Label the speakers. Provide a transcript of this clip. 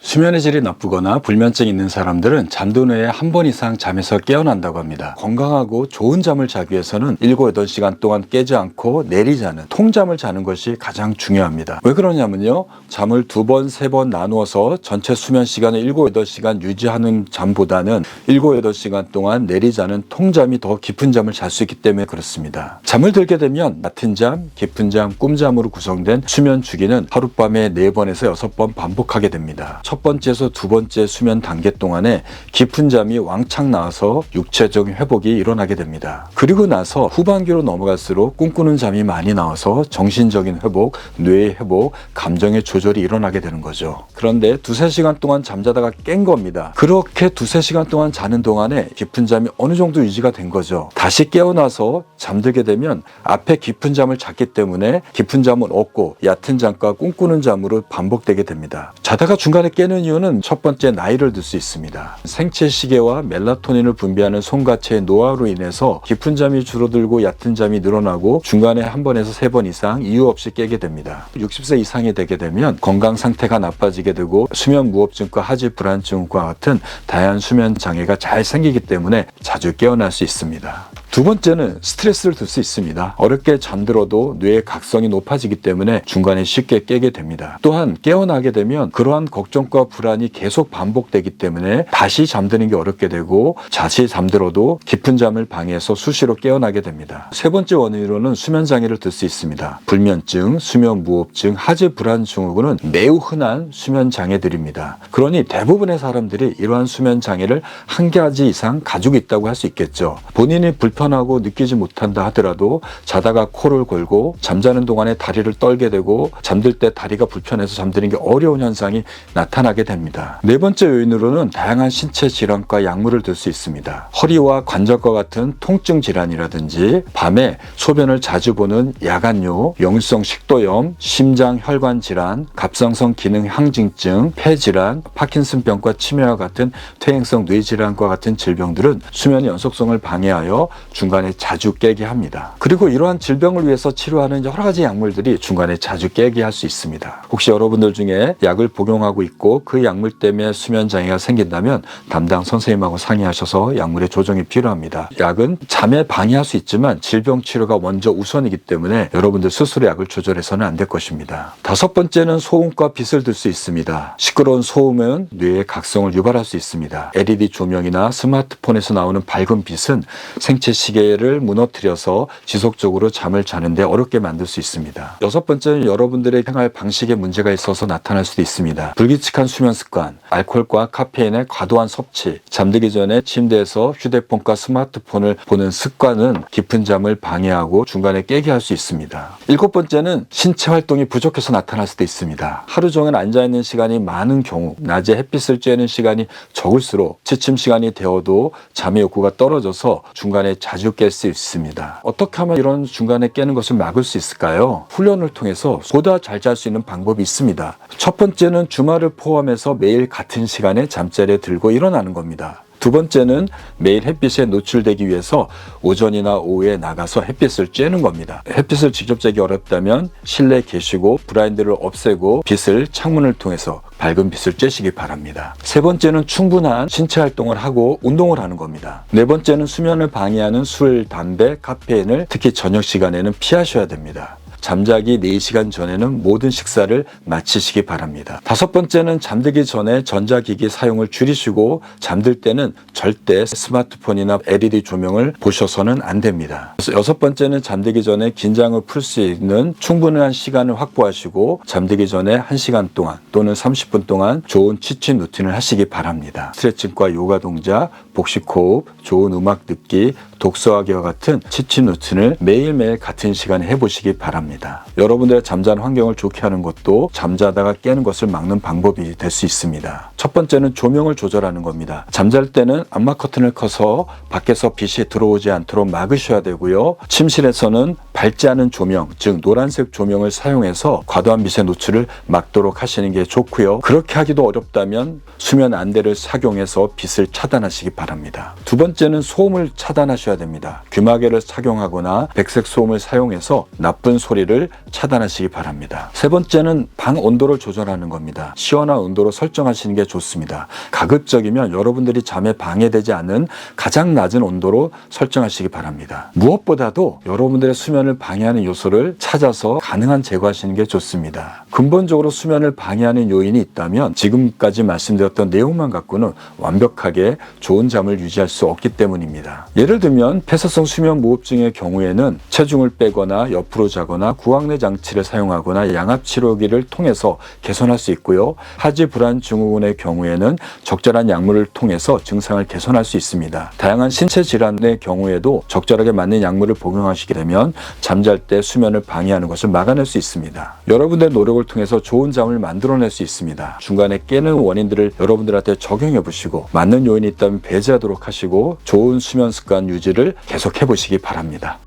Speaker 1: 수면의 질이 나쁘거나 불면증이 있는 사람들은 잠든 후에 한 번 이상 잠에서 깨어난다고 합니다. 건강하고 좋은 잠을 자기 위해서는 7, 8시간 동안 깨지 않고 내리자는 통잠을 자는 것이 가장 중요합니다. 왜 그러냐면요. 잠을 두 번, 세 번 나누어서 전체 수면 시간을 7, 8시간 유지하는 잠보다는 7, 8시간 동안 내리자는 통잠이 더 깊은 잠을 잘 수 있기 때문에 그렇습니다. 잠을 들게 되면 낮은 잠, 깊은 잠, 꿈잠으로 구성된 수면 주기는 하룻밤에 4번에서 6번 반복하게 됩니다. 첫 번째에서 두 번째 수면 단계 동안에 깊은 잠이 왕창 나와서 육체적인 회복이 일어나게 됩니다. 그리고 나서 후반기로 넘어갈수록 꿈꾸는 잠이 많이 나와서 정신적인 회복, 뇌의 회복, 감정의 조절이 일어나게 되는 거죠. 그런데 두세 시간 동안 잠자다가 깬 겁니다. 그렇게 두세 시간 동안 자는 동안에 깊은 잠이 어느 정도 유지가 된 거죠. 다시 깨어나서 잠들게 되면 앞에 깊은 잠을 잤기 때문에 깊은 잠은 없고 얕은 잠과 꿈꾸는 잠으로 반복되게 됩니다. 자다가 중간에 깨는 이유는 첫 번째 나이를 들 수 있습니다. 생체 시계와 멜라토닌을 분비하는 손가체의 노화로 인해서 깊은 잠이 줄어들고 얕은 잠이 늘어나고 중간에 한 번에서 세 번 이상 이유 없이 깨게 됩니다. 60세 이상이 되게 되면 건강 상태가 나빠지게 되고 수면 무호흡증과 하지 불안증과 같은 다양한 수면 장애가 잘 생기기 때문에 자주 깨어날 수 있습니다. 두 번째는 스트레스를 들수 있습니다. 어렵게 잠들어도 뇌의 각성이 높아지기 때문에 중간에 쉽게 깨게 됩니다. 또한 깨어나게 되면 그러한 걱정과 불안이 계속 반복되기 때문에 다시 잠드는 게 어렵게 되고 자시 잠들어도 깊은 잠을 방해해서 수시로 깨어나게 됩니다. 세 번째 원인으로는 수면 장애를 들 수 있습니다. 불면증, 수면 무호흡증, 하지 불안 증후군은 매우 흔한 수면 장애들입니다. 그러니 대부분의 사람들이 이러한 수면 장애를 한 가지 이상 가지고 있다고 할 수 있겠죠. 본인이 불편 하고 느끼지 못한다 하더라도 자다가 코를 골고 잠자는 동안에 다리를 떨게 되고 잠들 때 다리가 불편해서 잠드는 게 어려운 현상이 나타나게 됩니다. 네 번째 요인으로는 다양한 신체 질환과 약물을 들 수 있습니다. 허리와 관절과 같은 통증 질환이라든지 밤에 소변을 자주 보는 야간요, 영유성 식도염, 심장 혈관 질환, 갑상선 기능 항진증, 폐 질환, 파킨슨병과 치매와 같은 퇴행성 뇌 질환과 같은 질병들은 수면 연속성을 방해하여 중간에 자주 깨게 합니다. 그리고 이러한 질병을 위해서 치료하는 여러 가지 약물들이 중간에 자주 깨게 할 수 있습니다. 혹시 여러분들 중에 약을 복용하고 있고 그 약물 때문에 수면 장애가 생긴다면 담당 선생님하고 상의하셔서 약물의 조정이 필요합니다. 약은 잠에 방해할 수 있지만 질병 치료가 먼저 우선이기 때문에 여러분들 스스로 약을 조절해서는 안 될 것입니다. 다섯 번째는 소음과 빛을 들 수 있습니다. 시끄러운 소음은 뇌의 각성을 유발할 수 있습니다. LED 조명이나 스마트폰에서 나오는 밝은 빛은 생체 시 계를 무너뜨려서 지속적으로 잠을 자는데 어렵게 만들 수 있습니다. 여섯 번째는 여러분들의 생활 방식에 문제가 있어서 나타날 수도 있습니다. 불규칙한 수면 습관, 알코올과 카페인의 과도한 섭취, 잠들기 전에 침대에서 휴대폰과 스마트폰을 보는 습관은 깊은 잠을 방해하고 중간에 깨게 할 수 있습니다. 일곱 번째는 신체 활동이 부족해서 나타날 수도 있습니다. 하루 종일 앉아 있는 시간이 많은 경우, 낮에 햇빛을 쬐는 시간이 적을수록 취침 시간이 되어도 잠의 욕구가 떨어져서 중간에 자주 깰 수 있습니다. 어떻게 하면 이런 중간에 깨는 것을 막을 수 있을까요? 훈련을 통해서 보다 잘 잘 수 있는 방법이 있습니다. 첫 번째는 주말을 포함해서 매일 같은 시간에 잠자리에 들고 일어나는 겁니다. 두 번째는 매일 햇빛에 노출되기 위해서 오전이나 오후에 나가서 햇빛을 쬐는 겁니다. 햇빛을 직접 쬐기 어렵다면 실내 계시고 브라인드를 없애고 빛을 창문을 통해서 밝은 빛을 쬐시기 바랍니다. 세 번째는 충분한 신체 활동을 하고 운동을 하는 겁니다. 네 번째는 수면을 방해하는 술, 담배, 카페인을 특히 저녁 시간에는 피하셔야 됩니다. 잠자기 4시간 전에는 모든 식사를 마치시기 바랍니다. 다섯 번째는 잠들기 전에 전자기기 사용을 줄이시고 잠들 때는 절대 스마트폰이나 LED 조명을 보셔서는 안 됩니다. 여섯 번째는 잠들기 전에 긴장을 풀 수 있는 충분한 시간을 확보하시고 잠들기 전에 1시간 동안 또는 30분 동안 좋은 취침 루틴을 하시기 바랍니다. 스트레칭과 요가 동작, 복식 호흡, 좋은 음악 듣기, 독서하기와 같은 취침 루틴을 매일매일 같은 시간에 해보시기 바랍니다. 여러분들의 잠자는 환경을 좋게 하는 것도 잠자다가 깨는 것을 막는 방법이 될 수 있습니다. 첫 번째는 조명을 조절하는 겁니다. 잠잘 때는 암막 커튼을 커서 밖에서 빛이 들어오지 않도록 막으셔야 되고요. 침실에서는 밝지 않은 조명, 즉 노란색 조명을 사용해서 과도한 빛의 노출을 막도록 하시는 게 좋고요. 그렇게 하기도 어렵다면 수면 안대를 착용해서 빛을 차단하시기 바랍니다. 두 번째는 소음을 차단하셔야 됩니다. 귀마개를 착용하거나 백색 소음을 사용해서 나쁜 소리 소리를 차단하시기 바랍니다. 세 번째는 방 온도를 조절하는 겁니다. 시원한 온도로 설정하시는 게 좋습니다. 가급적이면 여러분들이 잠에 방해되지 않는 가장 낮은 온도로 설정하시기 바랍니다. 무엇보다도 여러분들의 수면을 방해하는 요소를 찾아서 가능한 제거하시는 게 좋습니다. 근본적으로 수면을 방해하는 요인이 있다면 지금까지 말씀드렸던 내용만 갖고는 완벽하게 좋은 잠을 유지할 수 없기 때문입니다. 예를 들면 폐쇄성 수면 무호흡증의 경우에는 체중을 빼거나 옆으로 자거나 구황내 장치를 사용하거나 양압 치료기를 통해서 개선할 수 있고요. 하지 불안 증후군의 경우에는 적절한 약물을 통해서 증상을 개선할 수 있습니다. 다양한 신체 질환의 경우에도 적절하게 맞는 약물을 복용하시게 되면 잠잘 때 수면을 방해하는 것을 막아낼 수 있습니다. 여러분들의 노력을 통해서 좋은 잠을 만들어낼 수 있습니다. 중간에 깨는 원인들을 여러분들한테 적용해 보시고 맞는 요인이 있다면 배제 하도록 하시고 좋은 수면 습관 유지를 계속해 보시기 바랍니다.